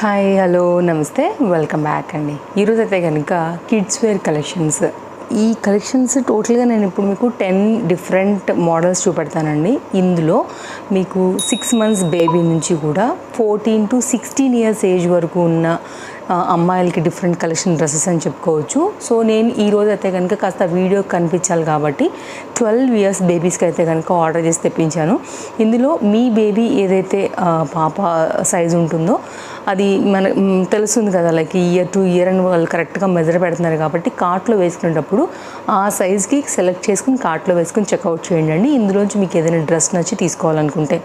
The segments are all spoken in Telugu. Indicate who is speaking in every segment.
Speaker 1: హాయ్ హలో నమస్తే. వెల్కమ్ బ్యాక్ అండి. ఈరోజు అయితే కనుక కిడ్స్ వేర్ కలెక్షన్స్ ఈ కలెక్షన్స్ టోటల్గా నేను ఇప్పుడు మీకు టెన్ డిఫరెంట్ మోడల్స్ చూపెడతానండి. ఇందులో మీకు సిక్స్ మంత్స్ బేబీ నుంచి కూడా fourteen to sixteen years age వరకు ఉన్న అమ్మాయిలకి డిఫరెంట్ కలెక్షన్ డ్రెస్సెస్ అని చెప్పుకోవచ్చు. సో నేను ఈ రోజు అయితే కనుక కాస్త వీడియో కనిపించాలి కాబట్టి ట్వెల్వ్ ఇయర్స్ బేబీస్కి అయితే కనుక ఆర్డర్ చేసి తెప్పించాను. ఇందులో మీ బేబీ ఏదైతే పాప సైజ్ ఉంటుందో అది మన తెలుస్తుంది కదా లైక్ ఇయర్ టు ఇయర్ అని వాళ్ళు కరెక్ట్గా మెజర్ పెడుతున్నారు కాబట్టి కార్ట్లో వేసుకునేటప్పుడు ఆ సైజ్కి సెలెక్ట్ చేసుకుని కార్ట్లో వేసుకుని చెక్అవుట్ చేయండి అండి. ఇందులోంచి మీకు ఏదైనా డ్రెస్ నచ్చి తీసుకోవాలనుకుంటే.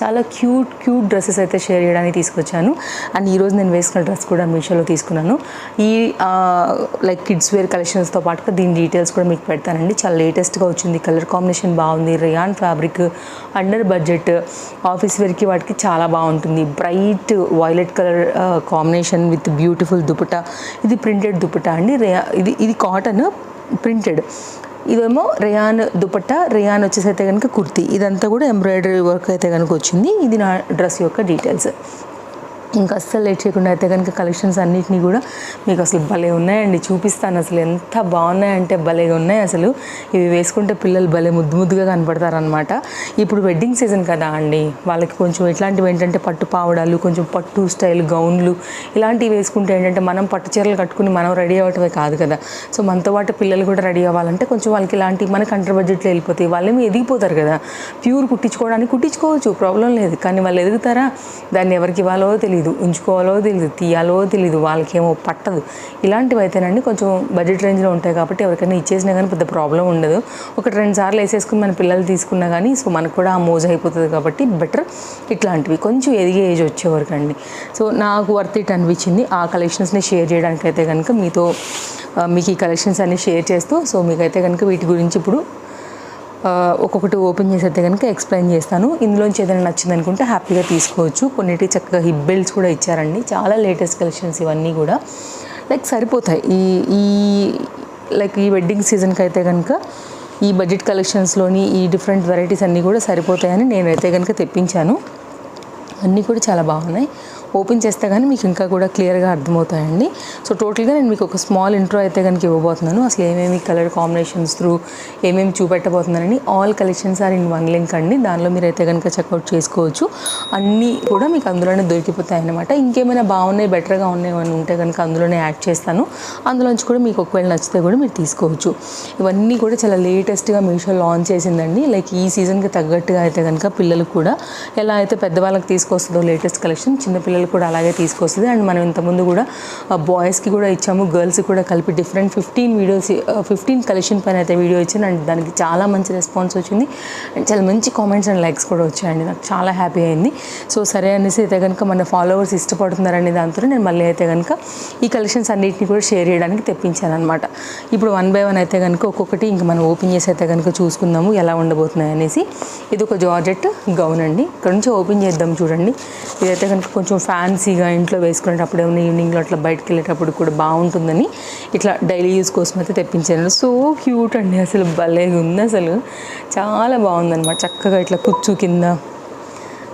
Speaker 1: చాలా క్యూట్ క్యూట్ డ్రెస్సెస్ అయితే షేర్ చేయడానికి తీసుకొచ్చాను. అండ్ ఈరోజు నేను వేసుకున్న డ్రెస్ కూడా మీషోలో తీసుకున్నాను. ఈ లైక్ కిడ్స్ వేర్ కలెక్షన్స్తో పాటుగా దీని డీటెయిల్స్ కూడా మీకు పెడతానండి. చాలా లేటెస్ట్గా వచ్చింది. కలర్ కాంబినేషన్ బాగుంది. Rayon fabric under budget office వేర్కి వాటికి చాలా బాగుంటుంది. Bright violet colour combination with beautiful dupatta ఇది ప్రింటెడ్ దుపట అండి. రియా ఇది ఇది కాటన్ ప్రింటెడ్ ఇదేమో రేయాన్ దుపట్టా. రేయాన్ వచ్చేసి అయితే కనుక కుర్తీ. ఇదంతా కూడా ఎంబ్రాయిడరీ వర్క్ అయితే కనుక వచ్చింది. ఇది నా డ్రెస్ యొక్క డీటెయిల్స్ ఇంకా అస్సలు లేట్ చేయకుండా అయితే కనుక కలెక్షన్స్ అన్నిటినీ కూడా మీకు అసలు భలే ఉన్నాయండి. చూపిస్తాను అసలు ఎంత బాగున్నాయంటే భలేగా ఉన్నాయి అసలు. ఇవి వేసుకుంటే పిల్లలు భలే ముద్దు ముద్దుగా కనపడతారనమాట ఇప్పుడు వెడ్డింగ్ సీజన్ కదా అండి. వాళ్ళకి కొంచెం ఇట్లాంటివి ఏంటంటే పట్టు పావడాలు కొంచెం పట్టు స్టైల్ గౌన్లు ఇలాంటివి వేసుకుంటే ఏంటంటే మనం పట్టు చీరలు కట్టుకుని మనం రెడీ అవ్వటమే కాదు కదా. సో మనతో పాటు పిల్లలు కూడా రెడీ అవ్వాలంటే కొంచెం వాళ్ళకి ఇలాంటి మనకి అంటర్ బడ్జెట్లో వెళ్ళిపోతాయి వాళ్ళేమి ఎదిగిపోతారు కదా. ప్యూర్ కుట్టించుకోవడానికి కుట్టించుకోవచ్చు ప్రాబ్లం లేదు. కానీ వాళ్ళు ఎదుగుతారా? దాన్ని ఎవరికి ఇవ్వాలో తెలియదు. ఉంచుకోవాలో తెలియదు తీయాలో తెలియదు వాళ్ళకేమో పట్టదు. ఇలాంటివి అయితేనండి కొంచెం బడ్జెట్ రేంజ్లో ఉంటాయి కాబట్టి ఎవరికైనా ఇచ్చేసినా కానీ పెద్ద ప్రాబ్లం ఉండదు. ఒకటి రెండు సార్లు వేసేసుకుని మన పిల్లలు తీసుకున్నా కానీ సో మనకు కూడా ఆ మోజు అయిపోతుంది కాబట్టి బెటర్ ఇట్లాంటివి. కొంచెం ఎదిగే ఏజ్ వచ్చేవరకు అండి సో నాకు వర్త్ ఇట్ అనిపించింది. ఆ కలెక్షన్స్ని షేర్ చేయడానికి అయితే కనుక మీతో మీకు ఈ కలెక్షన్స్ అన్నీ షేర్ చేస్తూ సో మీకైతే కనుక వీటి గురించి ఇప్పుడు ఒక్కొక్కటి ఓపెన్ చేసేస్తే కనుక ఎక్స్ప్లెయిన్ చేస్తాను. ఇందులోంచి ఏదైనా నచ్చింది అనుకుంటే హ్యాపీగా తీసుకోవచ్చు. కొన్నిటి చక్కగా హిప్ బెల్ట్స్ కూడా ఇచ్చారండి. చాలా లేటెస్ట్ కలెక్షన్స్ ఇవన్నీ కూడా. లైక్ సరిపోతాయి. ఈ ఈ లైక్ ఈ వెడ్డింగ్ సీజన్కి అయితే కనుక ఈ బడ్జెట్ కలెక్షన్స్లోని ఈ డిఫరెంట్ వెరైటీస్ అన్నీ కూడా సరిపోతాయని నేనైతే కనుక తెప్పించాను. అన్నీ కూడా చాలా బాగున్నాయి. ఓపెన్ చేస్తే కానీ మీకు ఇంకా కూడా క్లియర్గా అర్థమవుతాయండి. సో టోటల్గా నేను మీకు ఒక స్మాల్ ఇంట్రో అయితే కనుక ఇవ్వబోతున్నాను. అసలు ఏమేమి కలర్ కాంబినేషన్స్ త్రూ ఏమేమి చూపెట్టబోతున్నానని all collections are in one link అండి. దానిలో మీరు అయితే కనుక చెక్అవుట్ చేసుకోవచ్చు. అన్నీ కూడా మీకు అందులోనే దొరికిపోతాయి అనమాట ఇంకేమైనా బాగున్నాయి బెటర్గా ఉన్నాయి అని ఉంటే కనుక అందులోనే యాడ్ చేస్తాను. అందులోంచి కూడా మీకు ఒకవేళ నచ్చితే కూడా మీరు తీసుకోవచ్చు. ఇవన్నీ కూడా చాలా లేటెస్ట్గా మీషో లాంచ్ చేసిందండి. లైక్ ఈ సీజన్కి తగ్గట్టుగా అయితే కనుక పిల్లలు కూడా ఎలా అయితే పెద్దవాళ్ళకి తీసుకొస్తుందో లేటెస్ట్ కలెక్షన్ పిల్లలు కూడా అలాగే తీసుకొస్తుంది. అండ్ మనం ఇంతకుముందు కూడా బాయ్స్కి కూడా ఇచ్చాము గర్ల్స్కి కూడా కలిపి different fifteen videos fifteen collection పైన అయితే వీడియో ఇచ్చాను. అండ్ దానికి చాలా మంచి రెస్పాన్స్ వచ్చింది. అండ్ చాలా మంచి కామెంట్స్ అండ్ లైక్స్ కూడా వచ్చాయండి. నాకు చాలా హ్యాపీ అయింది. సో సరే అనేసి అయితే కనుక మన ఫాలోవర్స్ ఇష్టపడుతున్నారనే దాంతో నేను మళ్ళీ అయితే కనుక ఈ కలెక్షన్స్ అన్నిటిని కూడా షేర్ చేయడానికి తెప్పించాను అనమాట ఇప్పుడు వన్ బై వన్ అయితే కనుక ఒక్కొక్కటి ఇంక మనం ఓపెన్ చేసి అయితే కనుక చూసుకుందాము ఎలా ఉండబోతున్నాయి అనేసి. ఇది ఒక జార్జెట్ గౌన్ అండి. ఇక్కడ నుంచి ఓపెన్ చేద్దాం చూడండి. ఇదైతే కనుక కొంచెం ఫ్యాన్సీగా ఇంట్లో వేసుకునేటప్పుడు ఏమైనా ఈవినింగ్లో అట్లా బయటకు వెళ్ళేటప్పుడు కూడా బాగుంటుందని ఇట్లా డైలీ యూస్ కోసం అయితే తెప్పించాను. సో క్యూట్ అండి అసలు భలేగా ఉంది అసలు. చాలా బాగుందన్నమాట. చక్కగా ఇట్లా కుచ్చు కింద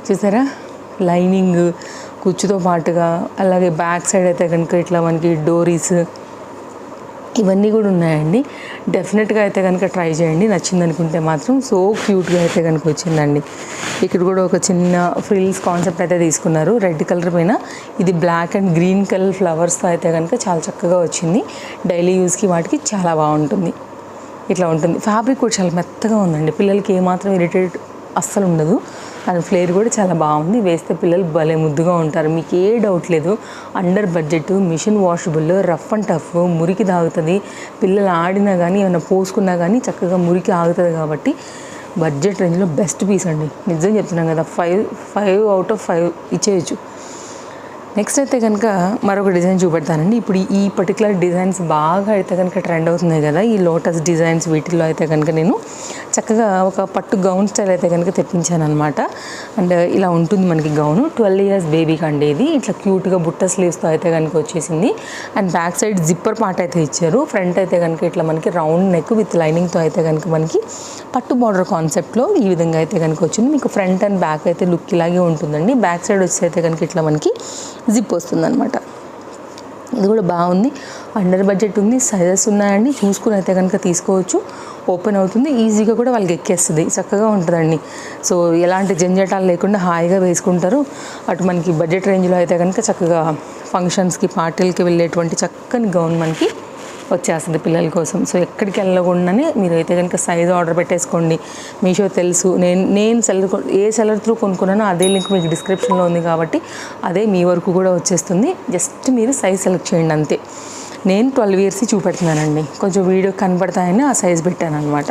Speaker 1: చూసారా? లైనింగ్ కుచ్చుతో పాటుగా అలాగే బ్యాక్ సైడ్ అయితే కనుక ఇట్లా మనకి డోరీస్ ఇవన్నీ కూడా ఉన్నాయండి. డెఫినెట్గా అయితే కనుక ట్రై చేయండి. నచ్చింది అనుకుంటే మాత్రం సో క్యూట్గా అయితే కనుక వచ్చిందండి. ఇక్కడ కూడా ఒక చిన్న ఫ్రిల్స్ కాన్సెప్ట్ అయితే తీసుకున్నారు. రెడ్ కలర్ పైన ఇది బ్లాక్ అండ్ గ్రీన్ కలర్ ఫ్లవర్స్తో అయితే కనుక చాలా చక్కగా వచ్చింది. డైలీ యూస్కి వాటికి చాలా బాగుంటుంది. ఇట్లా ఉంటుంది. ఫ్యాబ్రిక్ కూడా చాలా మెత్తగా ఉందండి. పిల్లలకి ఏమాత్రం ఇరిటేట్ అస్సలు ఉండదు. దాని ఫ్లేర్ కూడా చాలా బాగుంది. వేస్తే పిల్లలు భలే ముద్దుగా ఉంటారు. మీకు ఏ డౌట్ లేదు. Under budget machine washable rough and tough మురికి తాగుతుంది. పిల్లలు ఆడినా కానీ ఏమైనా పోసుకున్నా కానీ చక్కగా మురికి ఆగుతుంది కాబట్టి బడ్జెట్ రేంజ్లో బెస్ట్ పీస్ అండి. నిజం చెప్తున్నాం కదా five five out of five ఇచ్చేయచ్చు. Next అయితే కనుక మరొక డిజైన్ చూపెడతానండి. ఇప్పుడు ఈ పర్టికులర్ డిజైన్స్ బాగా అయితే కనుక ట్రెండ్ అవుతున్నాయి కదా ఈ లోటస్ డిజైన్స్ వీటిల్లో అయితే కనుక నేను చక్కగా ఒక పట్టు గౌన్ స్టైల్ అయితే కనుక తెప్పించాను అనమాట అండ్ ఇలా ఉంటుంది మనకి గౌన్ ట్వెల్వ్ ఇయర్స్ బేబీకి అండి ఇది ఇట్లా క్యూట్గా బుట్ట స్లీవ్స్తో అయితే కనుక వచ్చేసింది. And back side zipper part అయితే ఇచ్చారు. ఫ్రంట్ అయితే కనుక ఇట్లా మనకి రౌండ్ నెక్ విత్ లైనింగ్తో అయితే కనుక మనకి పట్టు బార్డర్ కాన్సెప్ట్లో ఈ విధంగా అయితే కనుక వచ్చింది. మీకు ఫ్రంట్ అండ్ బ్యాక్ అయితే లుక్ ఇలాగే ఉంటుందండి. బ్యాక్ సైడ్ వచ్చి అయితే కనుక ఇట్లా మనకి జిప్ వస్తుంది అనమాట ఇది కూడా బాగుంది. అండర్ బడ్జెట్ ఉంది. సైజెస్ ఉన్నాయండి. చూసుకుని అయితే కనుక తీసుకోవచ్చు. ఓపెన్ అవుతుంది. ఈజీగా కూడా వాళ్ళకి ఎక్కేస్తుంది. చక్కగా ఉంటుందండి. సో ఎలాంటి జంజటాలు లేకుండా హాయిగా వేసుకుంటారు. అటు మనకి బడ్జెట్ రేంజ్లో అయితే కనుక చక్కగా ఫంక్షన్స్కి పార్టీలకి వెళ్ళేటువంటి చక్కని గౌన్ మనకి వచ్చేస్తుంది పిల్లల కోసం. సో ఎక్కడికి వెళ్ళకుండానే మీరు అయితే కనుక సైజ్ ఆర్డర్ పెట్టేసుకోండి. మీషో తెలుసు. నేను నేను సెలర్ ఏ సెలర్ త్రూ కొనుక్కున్నానో అదే లింక్ మీకు డిస్క్రిప్షన్లో ఉంది కాబట్టి అదే మీ వరకు కూడా వచ్చేస్తుంది. జస్ట్ మీరు సైజ్ సెలెక్ట్ చేయండి అంతే. నేను ట్వెల్వ్ ఇయర్స్ చూపెడుతున్నానండి. కొంచెం వీడియో కనబడతాయని ఆ సైజ్ పెట్టాను అనమాట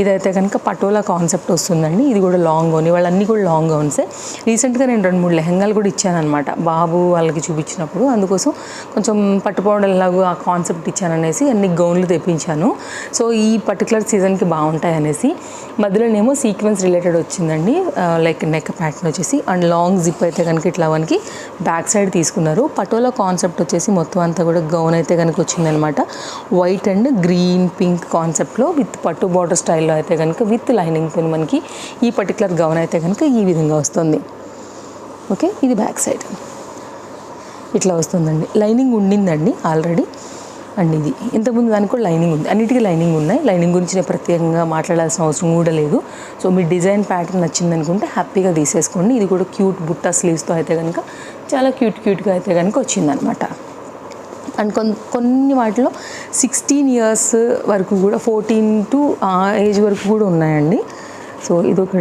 Speaker 1: ఇదైతే కనుక పటోలా కాన్సెప్ట్ వస్తుందండి. ఇది కూడా లాంగ్ గౌన్ వాళ్ళన్నీ కూడా లాంగ్ గౌన్సే రీసెంట్గా నేను రెండు మూడు లెహంగాలు కూడా ఇచ్చానమాట బాబు వాళ్ళకి చూపించినప్పుడు అందుకోసం కొంచెం పట్టుపోవడంలాగా ఆ కాన్సెప్ట్ ఇచ్చాననేసి అన్ని గౌన్లు తెప్పించాను. సో ఈ పర్టికులర్ సీజన్కి బాగుంటాయి అనేసి మధ్యలోనేమో సీక్వెన్స్ రిలేటెడ్ వచ్చిందండి. లైక్ నెక్ ప్యాటర్న్ వచ్చేసి అండ్ లాంగ్ జిప్ అయితే కనుక ఇట్లా మనకి బ్యాక్ సైడ్ తీసుకున్నారు. పటోలా కాన్సెప్ట్ వచ్చేసి మొత్తం అంతా కూడా గౌన్ అయితే కనుక వచ్చిందనమాట వైట్ అండ్ గ్రీన్ పింక్ కాన్సెప్ట్లో విత్ పట్టు బార్డర్ స్టైల్లో అయితే కనుక విత్ లైనింగ్ లైనింగ్తో మనకి ఈ పర్టికులర్ గౌన్ అయితే కనుక ఈ విధంగా వస్తుంది. ఓకే ఇది బ్యాక్ సైడ్ ఇట్లా వస్తుందండి. లైనింగ్ ఉండిందండి ఆల్రెడీ అండ్ ఇది. ఇంతకుముందు దానికి కూడా లైనింగ్ ఉంది. అన్నిటికీ లైనింగ్ ఉన్నాయి. లైనింగ్ గురించి నేను ప్రత్యేకంగా మాట్లాడాల్సిన అవసరం కూడా లేదు. సో మీ డిజైన్ ప్యాటర్న్ నచ్చింది అనుకుంటే హ్యాపీగా తీసేసుకోండి. ఇది కూడా క్యూట్ బుట్ట స్లీవ్స్తో అయితే కనుక చాలా క్యూట్ క్యూట్గా అయితే కనుక వచ్చిందనమాట. అండ్ కొన్ని వాటిలో సిక్స్టీన్ ఇయర్స్ వరకు కూడా ఫోర్టీన్ టు ఆ ఏజ్ వరకు కూడా ఉన్నాయండి. సో ఇది ఒక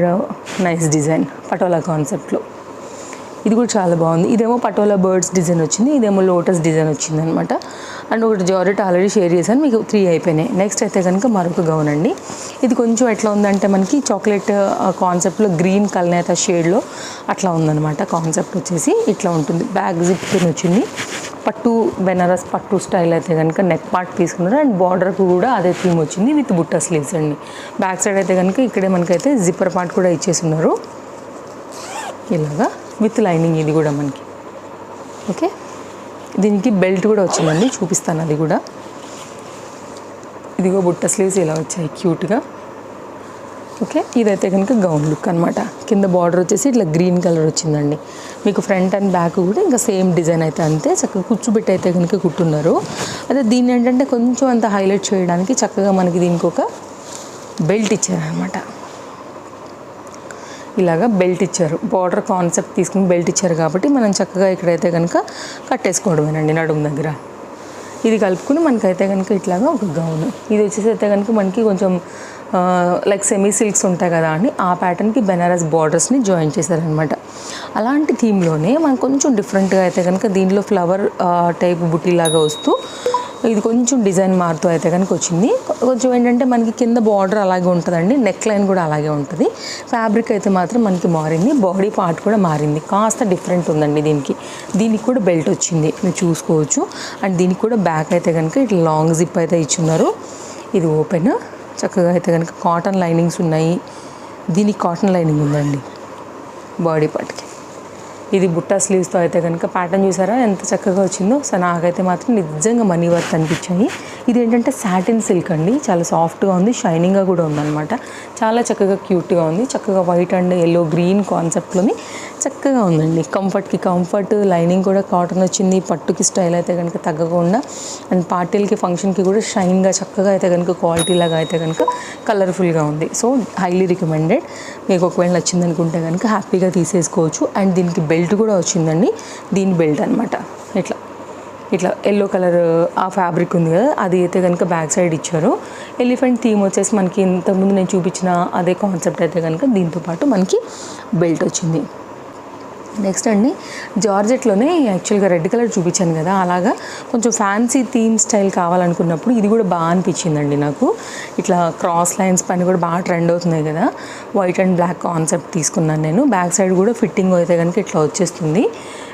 Speaker 1: నైస్ డిజైన్ పటోలా కాన్సెప్ట్లో ఇది కూడా చాలా బాగుంది. ఇదేమో పటోలా బర్డ్స్ డిజైన్ వచ్చింది. ఇదేమో లోటస్ డిజైన్ వచ్చింది అనమాట అండ్ ఒకటి జారెట్ ఆల్రెడీ షేర్ చేశాను. మీకు త్రీ అయిపోయినాయి. నెక్స్ట్ అయితే కనుక మరొక గౌన్ అండి. ఇది కొంచెం ఎట్లా ఉందంటే మనకి చాక్లెట్ కాన్సెప్ట్లో గ్రీన్ కల్నేత షేడ్లో అట్లా ఉందన్నమాట. కాన్సెప్ట్ వచ్చేసి ఇట్లా ఉంటుంది. బ్యాగ్ జిప్ వచ్చింది. పట్టు బెనారస్ పట్టు స్టైల్ అయితే కనుక నెక్ పార్ట్ తీసుకున్నారు. అండ్ బార్డర్కు కూడా అదే థీమ్ వచ్చింది విత్ బుట్ట స్లీవ్స్ అండి. బ్యాక్ సైడ్ అయితే కనుక ఇక్కడే మనకైతే జిప్పర్ పార్ట్ కూడా ఇచ్చేసి ఉన్నారు. ఇలాగా. విత్ లైనింగ్ ఇది కూడా మనకి. ఓకే? దీనికి బెల్ట్ కూడా వచ్చిందండి చూపిస్తాను అది కూడా. ఇదిగో బుట్ట స్లీవ్స్ ఇలా వచ్చాయి క్యూట్గా. ఓకే? ఇదైతే కనుక గౌన్ లుక్ అనమాట కింద బార్డర్ వచ్చేసి ఇట్లా గ్రీన్ కలర్ వచ్చిందండి. మీకు ఫ్రంట్ అండ్ బ్యాక్ కూడా ఇంకా సేమ్ డిజైన్ అయితే అంతే. చక్కగా కూర్చోబెట్టి అయితే కనుక కుట్టున్నారు. అదే దీన్ని ఏంటంటే కొంచెం అంత హైలైట్ చేయడానికి చక్కగా మనకి దీనికి ఒక బెల్ట్ ఇచ్చారనమాట ఇలాగా బెల్ట్ ఇచ్చారు. బార్డర్ కాన్సెప్ట్ తీసుకుని బెల్ట్ ఇచ్చారు కాబట్టి మనం చక్కగా ఇక్కడైతే కనుక కట్టేసుకోవడమేనండి నడుము దగ్గర. ఇది కలుపుకుని మనకైతే కనుక ఇట్లాగా ఒక గౌన్. ఇది వచ్చేసి అయితే కనుక మనకి కొంచెం లైక్ సెమీ సిల్క్స్ ఉంటాయి కదా అని ఆ ప్యాటర్న్కి బెనారస్ బార్డర్స్ని జాయిన్ చేశారనమాట అలాంటి థీమ్లోనే మనం కొంచెం డిఫరెంట్గా అయితే కనుక దీంట్లో ఫ్లవర్ టైప్ బుట్టీలాగా వస్తూ ఇది కొంచెం డిజైన్ మారుతూ అయితే కనుక వచ్చింది. కొంచెం ఏంటంటే మనకి కింద బార్డర్ అలాగే ఉంటుందండి. నెక్ లైన్ కూడా అలాగే ఉంటుంది. ఫ్యాబ్రిక్ అయితే మాత్రం మనకి మారింది. బాడీ పార్ట్ కూడా మారింది. కాస్త డిఫరెంట్ ఉందండి దీనికి. దీనికి కూడా బెల్ట్ వచ్చింది. మీరు చూసుకోవచ్చు. అండ్ దీనికి కూడా బ్యాక్ అయితే కనుక ఇట్లా లాంగ్ జిప్ అయితే ఇచ్చున్నారు. ఇది ఓపెన్. చక్కగా అయితే కనుక కాటన్ లైనింగ్స్ ఉన్నాయి. దీనికి కాటన్ లైనింగ్ ఉందండి. బాడీ పార్ట్కి. ఇది బుట్టా స్లీవ్స్తో అయితే కనుక ప్యాటర్న్ చూసారా? ఎంత చక్కగా వచ్చిందో. సో నాకైతే మాత్రం నిజంగా మనీ వర్త్ అనిపించాయి. ఇది ఏంటంటే సాటిన్ సిల్క్ అండి. చాలా సాఫ్ట్గా ఉంది షైనింగ్గా కూడా ఉందన్నమాట. చాలా చక్కగా క్యూట్గా ఉంది. చక్కగా వైట్ అండ్ ఎల్లో గ్రీన్ కాన్సెప్ట్లోని చక్కగా ఉందండి. కంఫర్ట్కి కంఫర్ట్ లైనింగ్ కూడా కాటన్ వచ్చింది. పట్టుకి స్టైల్ అయితే కనుక తగ్గకుండా అండ్ పార్టీలకి ఫంక్షన్కి కూడా షైన్గా చక్కగా అయితే కనుక క్వాలిటీ లాగా అయితే కనుక కలర్ఫుల్గా ఉంది. సో హైలీ రికమెండెడ్ మీకు ఒకవేళ నచ్చింది అనుకుంటే కనుక హ్యాపీగా తీసేసుకోవచ్చు. అండ్ దీనికి బెల్ట్ కూడా వచ్చిందండి. దీని బెల్ట్ అనమాట ఇట్లా. ఇట్లా ఎల్లో కలర్ ఆ ఫ్యాబ్రిక్ ఉంది కదా అది అయితే కనుక బ్యాక్ సైడ్ ఇచ్చారు. ఎలిఫెంట్ థీమ్ వచ్చేసి మనకి ఇంతకుముందు నేను చూపించిన అదే కాన్సెప్ట్ అయితే కనుక దీంతో పాటు మనకి బెల్ట్ వచ్చింది. నెక్స్ట్ అండి జార్జెట్లోనే యాక్చువల్గా రెడ్ కలర్ చూపించాను కదా అలాగా కొంచెం ఫ్యాన్సీ థీమ్ స్టైల్ కావాలనుకున్నప్పుడు ఇది కూడా బాగా అనిపించిందండి నాకు. ఇట్లా క్రాస్ లైన్స్ పని కూడా బాగా ట్రెండ్ అవుతున్నాయి కదా వైట్ అండ్ బ్లాక్ కాన్సెప్ట్ తీసుకున్నాను నేను. బ్యాక్ సైడ్ కూడా ఫిట్టింగ్ అయితే కనుక ఇట్లా వచ్చేస్తుంది.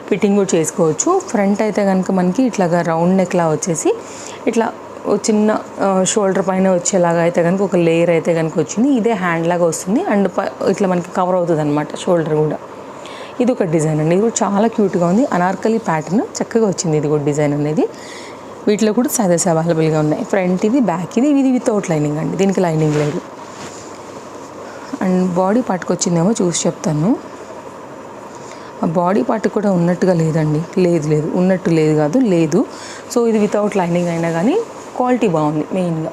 Speaker 1: ఫిట్టింగ్ కూడా చేసుకోవచ్చు. ఫ్రంట్ అయితే కనుక మనకి ఇట్లాగా రౌండ్ నెక్లా వచ్చేసి ఇట్లా ఓ చిన్న షోల్డర్ పైన వచ్చేలాగా అయితే కనుక ఒక లేయర్ అయితే కనుక వచ్చింది. ఇదే హ్యాండ్ లాగా వస్తుంది. అండ్ ప- ఇట్లా మనకి కవర్ అవుతుంది అనమాట షోల్డర్ కూడా. ఇది ఒక డిజైన్ అండి. ఇది కూడా చాలా క్యూట్గా ఉంది. అనార్కలి ప్యాటర్న్ చక్కగా వచ్చింది ఇది కూడా డిజైన్ అనేది. వీటిలో కూడా సైజెస్ అవైలబుల్గా ఉన్నాయి. ఫ్రంట్ ఇది బ్యాక్ ఇది. ఇది వితౌట్ లైనింగ్ అండి. దీనికి లైనింగ్ లేదు. అండ్ బాడీ పట్టుకొచ్చిందేమో చూసి చెప్తాను. బాడీ పార్ట్ కూడా ఉన్నట్టుగా లేదండి. లేదు లేదు. ఉన్నట్టు లేదు కాదు. లేదు. సో ఇది వితౌట్ లైనింగ్ అయినా కానీ క్వాలిటీ బాగుంది మెయిన్గా.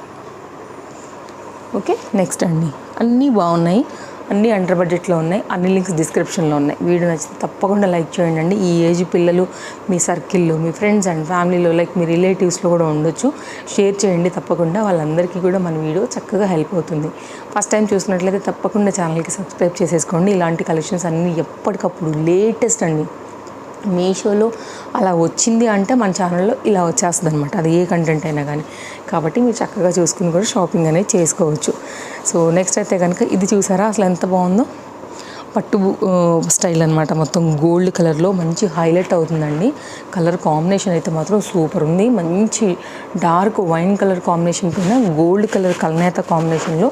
Speaker 1: ఓకే? నెక్స్ట్ అండి. అన్నీ బాగున్నాయి. అన్నీ అండర్ బడ్జెట్లో ఉన్నాయి అన్ని లింక్స్ డిస్క్రిప్షన్లో ఉన్నాయి. వీడియో నచ్చితే తప్పకుండా లైక్ చేయండి అండి. ఈ ఏజ్ పిల్లలు మీ సర్కిల్లో మీ ఫ్రెండ్స్ అండ్ ఫ్యామిలీలో లైక్ మీ రిలేటివ్స్లో కూడా ఉండొచ్చు. షేర్ చేయండి తప్పకుండా. వాళ్ళందరికీ కూడా మన వీడియో చక్కగా హెల్ప్ అవుతుంది. ఫస్ట్ టైం చూసినట్లయితే తప్పకుండా ఛానల్కి సబ్స్క్రైబ్ చేసేసుకోండి. ఇలాంటి కలెక్షన్స్ అన్నీ ఎప్పటికప్పుడు లేటెస్ట్ అండి. మీషోలో అలా వచ్చింది అంటే మన ఛానల్లో ఇలా వచ్చేస్తుంది అనమాట అది ఏ కంటెంట్ అయినా కానీ. కాబట్టి మీరు చక్కగా చూసుకుని కూడా షాపింగ్ అనేది చేసుకోవచ్చు. సో నెక్స్ట్ అయితే కనుక ఇది చూసారా? అసలు ఎంత బాగుందో? పట్టు స్టైల్ అనమాట మొత్తం గోల్డ్ కలర్లో మంచి హైలైట్ అవుతుందండి. కలర్ కాంబినేషన్ అయితే మాత్రం సూపర్ ఉంది. మంచి డార్క్ వైన్ కలర్ కాంబినేషన్ పైన గోల్డ్ కలర్ కలనేత కాంబినేషన్లో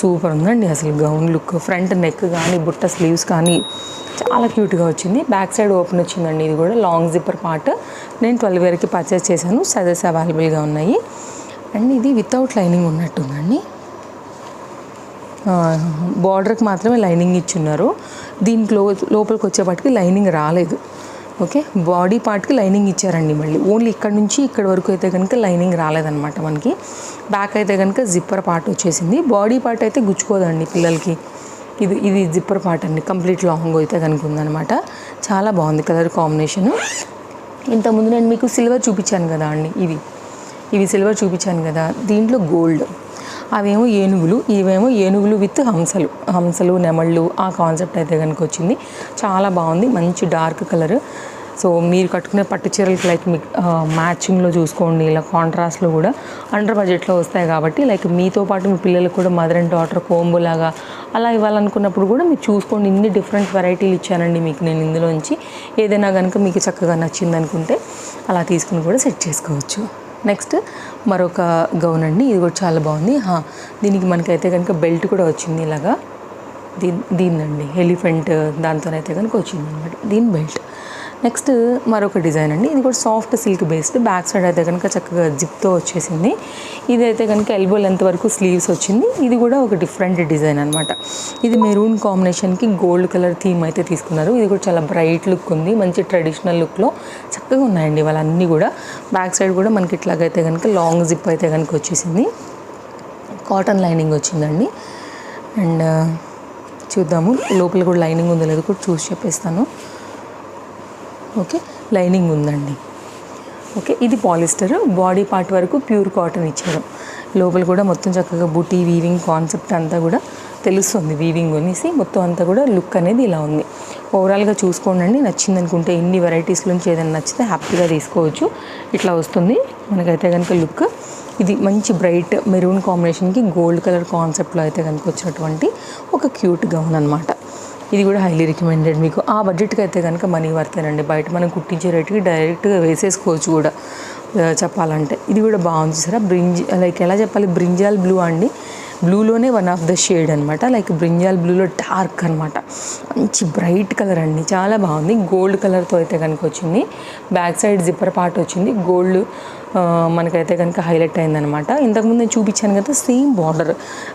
Speaker 1: సూపర్ ఉందండి. అసలు గౌన్ లుక్ ఫ్రంట్ నెక్ కానీ బుట్ట స్లీవ్స్ కానీ చాలా క్యూట్గా వచ్చింది. బ్యాక్ సైడ్ ఓపెన్ వచ్చిందండి ఇది కూడా. Long zipper part. నేను ట్వెల్వ్ వరకు పర్చేస్ చేశాను. సజెస్ అవైలబుల్గా ఉన్నాయి. అండ్ ఇది వితౌట్ లైనింగ్ ఉన్నట్టుందండి. బార్డర్కి మాత్రమే లైనింగ్ ఇచ్చున్నారు. దీంట్లో లోపలికి వచ్చేపాటికి లైనింగ్ రాలేదు. ఓకే? బాడీ పార్ట్కి లైనింగ్ ఇచ్చారండి మళ్ళీ. ఓన్లీ ఇక్కడ నుంచి ఇక్కడ వరకు అయితే కనుక లైనింగ్ రాలేదన్నమాట మనకి. బ్యాక్ అయితే కనుక జిప్పర్ పార్ట్ వచ్చేసింది. బాడీ పార్ట్ అయితే గుచ్చుకోదండి పిల్లలకి. ఇది ఇది జిప్పర్ పార్ట్ అండి. కంప్లీట్ లాంగ్ అయితే కనుక ఉందన్నమాట. చాలా బాగుంది కలర్ కాంబినేషన్. ఇంతకుముందు నేను మీకు సిల్వర్ చూపించాను కదా అండి. ఇవి. ఇవి సిల్వర్ చూపించాను కదా. దీంట్లో గోల్డ్. అవేమో ఏనుగులు ఇవేమో ఏనుగులు విత్ హంసలు. హంసలు నెమళ్ళు ఆ కాన్సెప్ట్ అయితే కనుక వచ్చింది. చాలా బాగుంది. మంచి డార్క్ కలర్ సో మీరు కట్టుకునే పట్టు చీరలకి లైక్ మీ మ్యాచింగ్లో చూసుకోండి. ఇలా కాంట్రాస్ట్లో కూడా అండర్ బడ్జెట్లో వస్తాయి కాబట్టి లైక్ మీతో పాటు మీ పిల్లలకు కూడా మదర్ అండ్ డాటర్ కోంబో లాగా అలా ఇవ్వాలనుకున్నప్పుడు కూడా మీరు చూసుకోండి. ఇన్ని డిఫరెంట్ వెరైటీలు ఇచ్చానండి మీకు నేను ఇందులోంచి. ఏదైనా కనుక మీకు చక్కగా నచ్చింది అనుకుంటే అలా తీసుకుని కూడా సెట్ చేసుకోవచ్చు. నెక్స్ట్ మరొక గౌన్ అండి. ఇది కూడా చాలా బాగుంది. దీనికి మనకైతే కనుక బెల్ట్ కూడా వచ్చింది ఇలాగా. దీని దీన్నండి. ఎలిఫెంట్ దాంతోనైతే కనుక వచ్చింది అనమాట దీని బెల్ట్ నెక్స్ట్ మరొక డిజైన్ అండి. ఇది కూడా soft silk based. Back side అయితే కనుక చక్కగా జిప్తో వచ్చేసింది. ఇది అయితే కనుక ఎల్బో లెంత్ వరకు స్లీవ్స్ వచ్చింది. ఇది కూడా ఒక డిఫరెంట్ డిజైన్ అనమాట ఇది మెరూన్ కాంబినేషన్కి గోల్డ్ కలర్ థీమ్ అయితే తీసుకున్నారు. ఇది కూడా చాలా బ్రైట్ లుక్ ఉంది. మంచి ట్రెడిషనల్ లుక్లో చక్కగా ఉన్నాయండి వాళ్ళన్నీ కూడా. బ్యాక్ సైడ్ కూడా మనకి ఇట్లాగైతే కనుక లాంగ్ జిప్ అయితే కనుక వచ్చేసింది. కాటన్ లైనింగ్ వచ్చిందండి. అండ్ చూద్దాము. లోపల కూడా లైనింగ్ ఉందో లేదో కూడా చూసి చెప్పేస్తాను. ఓకే? లైనింగ్ ఉందండి. ఓకే? ఇది పాలిస్టర్. బాడీ పార్ట్ వరకు ప్యూర్ కాటన్ ఇచ్చారు. లోపల కూడా మొత్తం చక్కగా బుటీ వీవింగ్ కాన్సెప్ట్ అంతా కూడా తెలుస్తుంది వీవింగ్ అనేసి. మొత్తం అంతా కూడా లుక్ అనేది ఇలా ఉంది. ఓవరాల్గా చూసుకోండి నచ్చింది అనుకుంటే ఇన్ని వెరైటీస్ నుంచి ఏదైనా నచ్చితే హ్యాపీగా తీసుకోవచ్చు. ఇట్లా వస్తుంది. మనకైతే కనుక లుక్ ఇది మంచి బ్రైట్ మెరూన్ కాంబినేషన్కి గోల్డ్ కలర్ కాన్సెప్ట్లో అయితే కనుక వచ్చినటువంటి ఒక క్యూట్ గౌన్ అనమాట ఇది కూడా హైలీ రికమెండెడ్ మీకు ఆ బడ్జెట్కి అయితే కనుక మనీ వర్తేనండి బయట మనం కుట్టించే రేటుకి డైరెక్ట్గా వేసేసుకోవచ్చు కూడా. చెప్పాలంటే. ఇది కూడా బాగుంది సరే. బ్రింజ్ లైక్ ఎలా చెప్పాలి? బ్రింజాల్ బ్లూ అండి. బ్లూలోనే వన్ ఆఫ్ ద షేడ్ అనమాట లైక్ బ్రింజాల్ బ్లూలో డార్క్ అనమాట మంచి బ్రైట్ కలర్ అండి. చాలా బాగుంది. గోల్డ్ కలర్తో అయితే కనుక వచ్చింది. బ్యాక్ సైడ్ జిప్పర్ పార్ట్ వచ్చింది. గోల్డ్ మనకైతే కనుక హైలైట్ అయిందనమాట ఇంతకుముందు నేను చూపించాను కదా సేమ్ బార్డర్.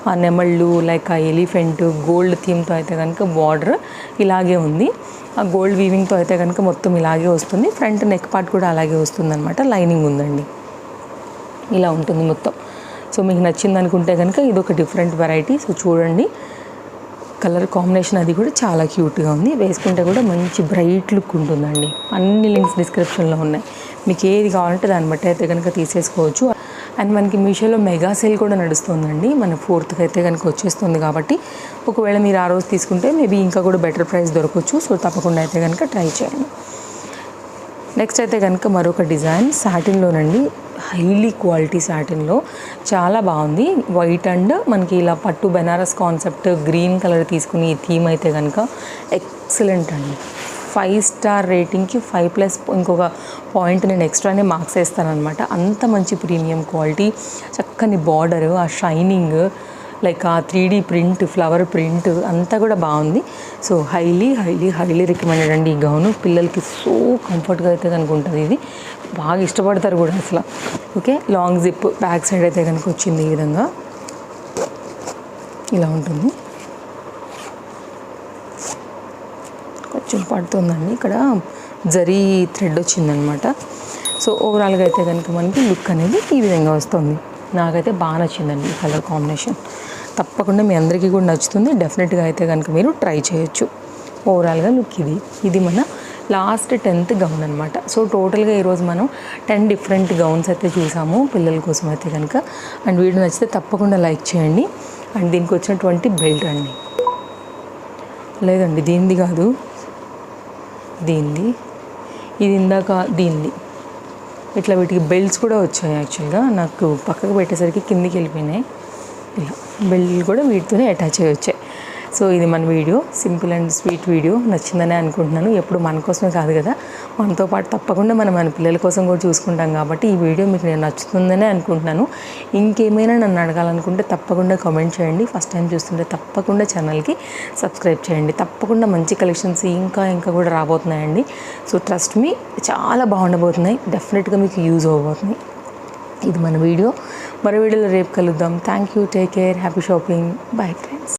Speaker 1: ఆ నెమళ్ళు లైక్ ఆ ఎలిఫెంట్ గోల్డ్ థీమ్తో అయితే కనుక బార్డర్ ఇలాగే ఉంది. ఆ గోల్డ్ వీవింగ్తో అయితే కనుక మొత్తం ఇలాగే వస్తుంది. ఫ్రంట్ నెక్ పార్ట్ కూడా అలాగే వస్తుంది అనమాట లైనింగ్ ఉందండి. ఇలా ఉంటుంది మొత్తం. సో మీకు నచ్చింది అనుకుంటే కనుక ఇది ఒక డిఫరెంట్ వెరైటీ. సో చూడండి. కలర్ కాంబినేషన్ అది కూడా చాలా క్యూట్గా ఉంది. వేసుకుంటే కూడా మంచి బ్రైట్ లుక్ ఉంటుందండి. అన్ని లింక్స్ డిస్క్రిప్షన్లో ఉన్నాయి. మీకు ఏది కావాలంటే దాన్ని బట్టి అయితే కనుక తీసేసుకోవచ్చు. అండ్ మనకి మీషోలో మెగా సేల్ కూడా నడుస్తుందండి. మన ఫోర్త్కి అయితే కనుక వచ్చేస్తుంది కాబట్టి ఒకవేళ మీరు ఆ రోజు తీసుకుంటే మేబీ ఇంకా కూడా బెటర్ ప్రైస్ దొరకవచ్చు. సో తప్పకుండా అయితే కనుక ట్రై చేయండి. నెక్స్ట్ అయితే కనుక మరొక డిజైన్ సాటిన్లోనండి. హైలీ క్వాలిటీ సాటిన్లో. చాలా బాగుంది. వైట్ అండ్ మనకి ఇలా పట్టు బెనారస్ కాన్సెప్ట్ గ్రీన్ కలర్ తీసుకుని ఈ థీమ్ అయితే కనుక ఎక్సలెంట్ అండి. ఫైవ్ స్టార్ రేటింగ్కి ఫైవ్ ప్లస్ ఇంకొక పాయింట్ నేను ఎక్స్ట్రానే మార్క్స్ వేస్తానమాట అంత మంచి ప్రీమియం క్వాలిటీ చక్కని బార్డర్ ఆ షైనింగ్ లైక్ ఆ three D print flower print అంతా కూడా బాగుంది. So highly highly highly recommended అండి ఈ గౌను. పిల్లలకి సో కంఫర్ట్గా అయితే కనుక ఉంటుంది ఇది. బాగా ఇష్టపడతారు కూడా అసలు. Okay long zip back side అయితే కనుక వచ్చింది ఈ విధంగా. ఇలా ఉంటుంది. కొంచెం పడుతుందండి. ఇక్కడ జరీ థ్రెడ్ వచ్చిందనమాట. సో ఓవరాల్గా అయితే కనుక మనకి లుక్ అనేది ఈ విధంగా వస్తుంది. నాకైతే బాగా నచ్చిందండి ఈ కలర్ కాంబినేషన్. తప్పకుండా మీ అందరికీ కూడా నచ్చుతుంది. డెఫినెట్గా అయితే కనుక మీరు ట్రై చేయొచ్చు. ఓవరాల్గా లుక్ ఇది. ఇది మన లాస్ట్ టెన్త్ గౌన్ అనమాట. సో టోటల్గా ఈరోజు మనం టెన్ డిఫరెంట్ గౌన్స్ అయితే చూసాము పిల్లల కోసం అయితే కనుక అండ్ వీడియో నచ్చితే తప్పకుండా లైక్ చేయండి. అండ్ దీనికి వచ్చినటువంటి బెల్ట్ అండి. లేదండి దీనిది కాదు. దీనిది. ఇది ఇందాక దీనిది. ఇట్లా వీటికి బెల్ట్స్ కూడా వచ్చాయి యాక్చువల్గా. నాకు పక్కకు పెట్టేసరికి కిందికి వెళ్ళిపోయినాయి. ఇలా బెల్ట్ కూడా వీటితోనే అటాచ్ అయ్యి వచ్చాయి. సో ఇది మన video. Simple and sweet video. నచ్చిందని అనుకుంటున్నాను. ఎప్పుడు మన కోసమే కాదు కదా. మనతో పాటు తప్పకుండా మనం మన పిల్లల కోసం కూడా చూసుకుంటాం కాబట్టి ఈ వీడియో మీకు నేను నచ్చుతుందనే అనుకుంటున్నాను. ఇంకేమైనా నన్ను అడగాలనుకుంటే తప్పకుండా కామెంట్ చేయండి. ఫస్ట్ టైం చూస్తుంటే తప్పకుండా ఛానల్కి సబ్స్క్రైబ్ చేయండి. తప్పకుండా మంచి కలెక్షన్స్ ఇంకా ఇంకా కూడా రాబోతున్నాయండి. సో ట్రస్ట్ మీ చాలా బాగుండబోతున్నాయి. డెఫినెట్గా మీకు యూజ్ అవ్వబోతున్నాయి. ఇది మన వీడియో. మరో వీడియోలో రేపు కలుద్దాం. Thank you take care happy shopping bye friends